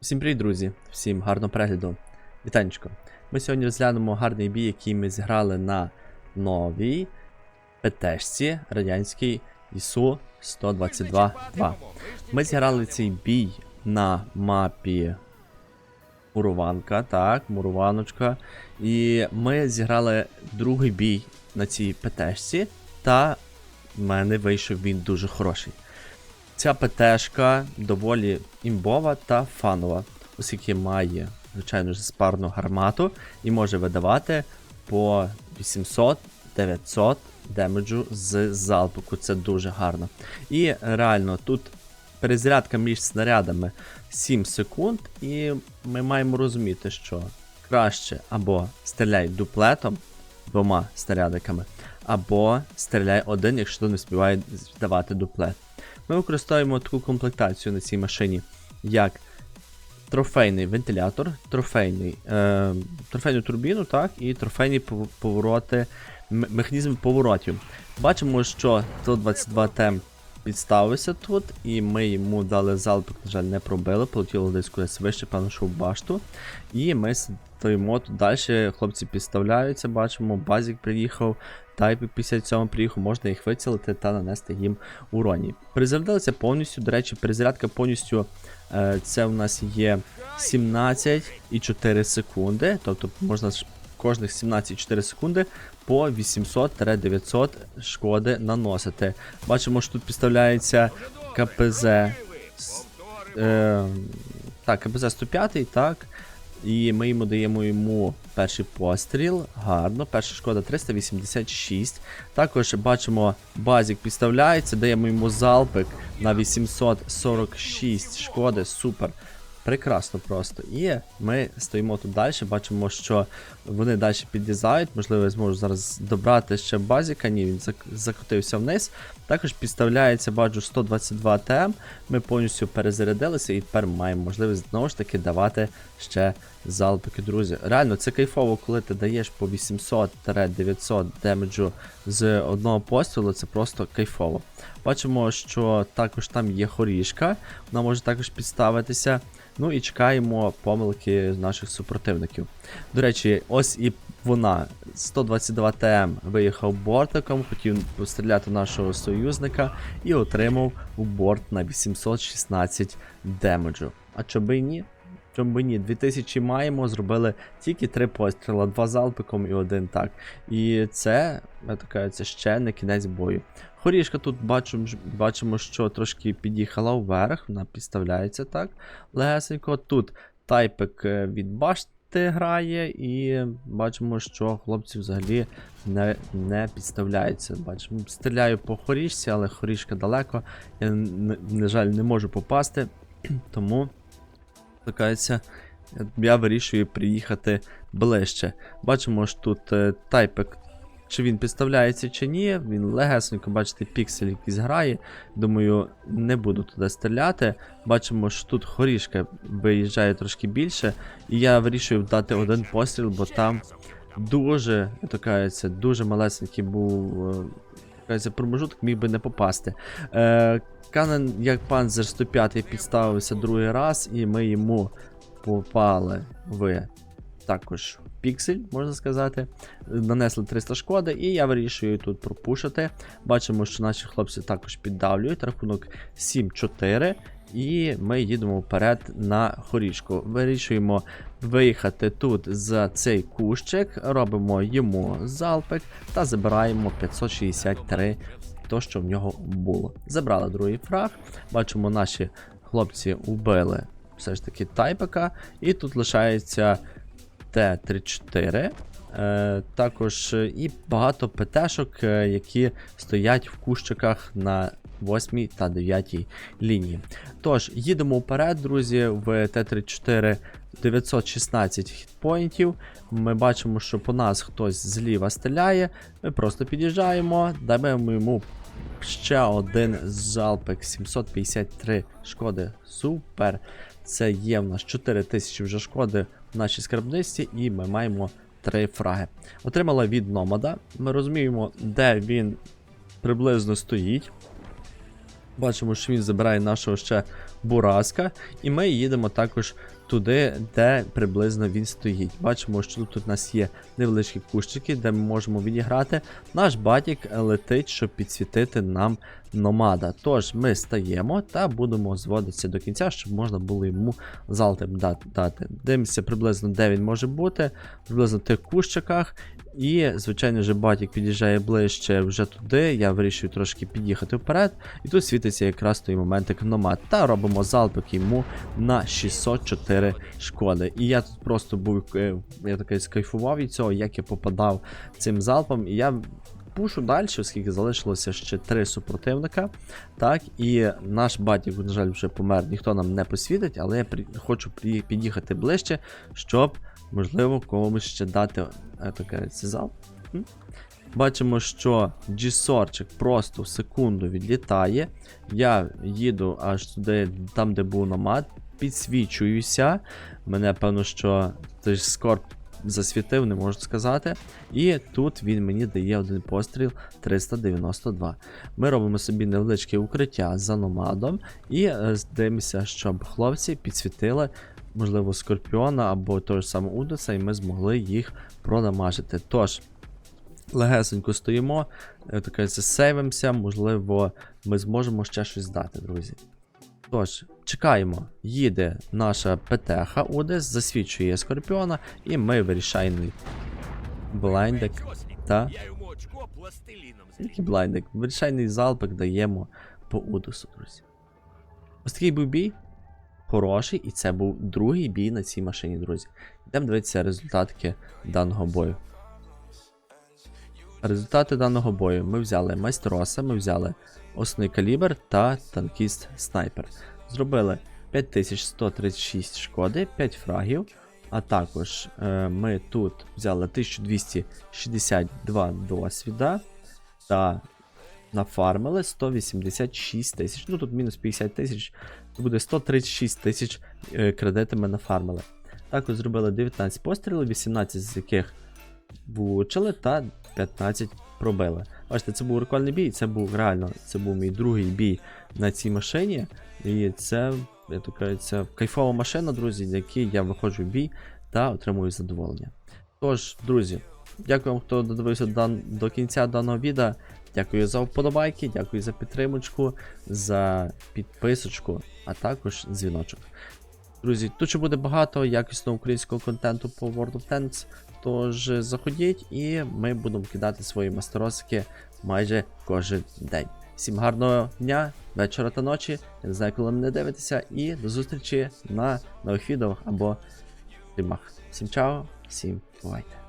Всім привіт, друзі! Всім гарного перегляду. Вітанечко. Ми сьогодні розглянемо гарний бій, який ми зіграли на новій ПТшці радянській ІСУ 122-2. Ми зіграли цей бій на мапі Муруванка, так, Муруваночка. І ми зіграли другий бій на цій ПТшці, та в мене вийшов він дуже хороший. Ця ПТшка доволі імбова та фанова, оскільки має, звичайно ж, спарну гармату і може видавати по 800-900 демеджу з залпику. Це дуже гарно. І реально тут перезарядка між снарядами 7 секунд, і ми маємо розуміти, що краще або стріляй дуплетом двома снарядиками, або стріляй один, якщо не співає здавати дуплет. Ми використовуємо таку комплектацію на цій машині, як трофейний вентилятор, трофейний, е, трофейну турбіну, так, і трофейні пов- повороти, механізм поворотів. Бачимо, що 122 тем підставився тут, і ми йому дали залпик, на жаль, не пробили, полетіло десь кудись вище, певно, що в башту. І ми стоїмо тут далі, хлопці підставляються, бачимо, базік приїхав, тайпик 57 приїхав, можна їх вицілити та нанести їм уроні. Перезарядилися повністю, до речі, перезарядка повністю е, це у нас є 17,4 секунди, тобто можна кожних 17,4 секунди по 800-900 шкоди наносити. Бачимо, що тут підставляється КПЗ. Е, так, КПЗ 105, так. І ми йому даємо йому перший постріл. Гарно. Перша шкода 386. Також бачимо, базік підставляється, даємо йому залпик на 846 шкоди. Супер. Прекрасно просто. І ми стоїмо тут далі, бачимо, що вони далі підлізають. Можливо, я зможу зараз добрати ще базіка. Ні, він закотився вниз. Також підставляється, бачу, 122 ТМ. Ми повністю перезарядилися і тепер маємо можливість знову ж таки давати ще залпики, друзі. Реально, це кайфово, коли ти даєш по 800-900 демеджу з одного пострілу, це просто кайфово. Бачимо, що також там є хорішка, вона може також підставитися. Ну і чекаємо помилки наших супротивників. До речі, ось і вона. 122 ТМ виїхав бортиком, хотів постріляти нашого союзника і отримав у борт на 816 демеджу. А чоби ні? Чому ні? 2000 маємо, зробили тільки три постріла, два залпиком і один так. І це, я так кажу, це ще не кінець бою. Хорішка тут бачимо, бачимо, що трошки під'їхала вверх, вона підставляється так. Легесенько. Тут тайпик е, від башти грає, і бачимо, що хлопці взагалі не, не підставляються. Бачимо, стріляю по хорішці, але хорішка далеко. Я, на жаль, не можу попасти, тому Такається, я вирішую приїхати ближче. Бачимо ж тут е, тайпик, чи він підставляється, чи ні. Він легесенько, бачите, піксель якийсь грає. Думаю, не буду туди стріляти. Бачимо, що тут хорішка виїжджає трошки більше. І я вирішую дати один постріл, бо там дуже, я дуже малесенький був. Кажеться, промежуток міг би не попасти. Е, Канен, як панзер 105 підставився другий раз, і ми йому попали в також піксель, можна сказати. Нанесли 300 шкоди, і я вирішую тут пропушити. Бачимо, що наші хлопці також піддавлюють. Рахунок 7-4. І ми їдемо вперед на хорішку. Вирішуємо виїхати тут за цей кущик, робимо йому залпик та забираємо 563 то, що в нього було. Забрали другий фраг. Бачимо, наші хлопці убили все ж таки тайпика. І тут лишається Т-34. Е, також е, і багато ПТшок, е, які стоять в кущиках на 8 та 9 лінії. Тож, їдемо вперед, друзі, в Т-34 916 хітпоінтів. Ми бачимо, що по нас хтось зліва стріляє. Ми просто під'їжджаємо, даємо йому ще один залпик 753 шкоди. Супер. Це є в нас 4000 вже шкоди в нашій скарбниці, і ми маємо три фраги. Отримала від Номада. Ми розуміємо, де він приблизно стоїть. Бачимо, що він забирає нашого ще Бураска, і ми їдемо також туди, де приблизно він стоїть. Бачимо, що тут у нас є невеличкі кущики, де ми можемо відіграти. Наш батік летить, щоб підсвітити нам номада. Тож ми стаємо та будемо зводитися до кінця, щоб можна було йому залти дати. Дивимося приблизно, де він може бути, приблизно в тих кущиках. І, звичайно ж, батік під'їжджає ближче вже туди. Я вирішую трошки під'їхати вперед. І тут світиться якраз той моментик номад. Та робимо залпик йому на 604 шкоди. І я тут просто був, е, я такий скайфував від цього, як я попадав цим залпом. І я пушу далі, оскільки залишилося ще три супротивника. Так, і наш батік, на жаль, вже помер, ніхто нам не посвітить, але я хочу під'їхати ближче, щоб, можливо, комусь ще дати е, таке, цей Бачимо, що G-сорчик просто в секунду відлітає. Я їду аж туди, там, де був намад, підсвічуюся. Мене, певно, що той скорб засвітив, не можу сказати. І тут він мені дає один постріл 392. Ми робимо собі невеличке укриття за номадом і е, дивимося, щоб хлопці підсвітили, можливо, скорпіона або того ж самого Удоса, і ми змогли їх продамажити. Тож. Легесенько стоїмо, е, таке сейвимося, можливо, ми зможемо ще щось здати, друзі. Тож, чекаємо, їде наша ПТХ Одес, засвідчує Скорпіона, і ми вирішаємо блайндик. Та? Який блайндик? Вирішальний залпик даємо по Удосу, друзі. Ось такий був бій. Хороший, і це був другий бій на цій машині, друзі. Йдемо дивитися результатки даного бою. Результати даного бою. Ми взяли майстроса, ми взяли основний калібр та танкіст снайпер. Зробили 5136 шкоди, 5 фрагів. А також е, ми тут взяли 1262 досвіда та нафармили 186 тисяч. Ну тут мінус 50 тисяч, то буде 136 тисяч е, кредити ми нафармили. Також зробили 19 пострілів, 18 з яких влучили та 15 пробили. Бачите, це був рекольний бій, це був реально, це був мій другий бій на цій машині. І це, я така, це кайфова машина, друзі, в якій я виходжу в бій та отримую задоволення. Тож, друзі, дякую вам, хто додивився до кінця даного відео. Дякую за вподобайки, дякую за підтримочку, за підписочку, а також дзвіночок. Друзі, тут ще буде багато якісного українського контенту по World of Tanks. Тож заходіть і ми будемо кидати свої мастеросики майже кожен день. Всім гарного дня, вечора та ночі. Я не знаю, коли мене дивитеся, і до зустрічі на нових відео або стрімах. Всім чао, всім бувайте.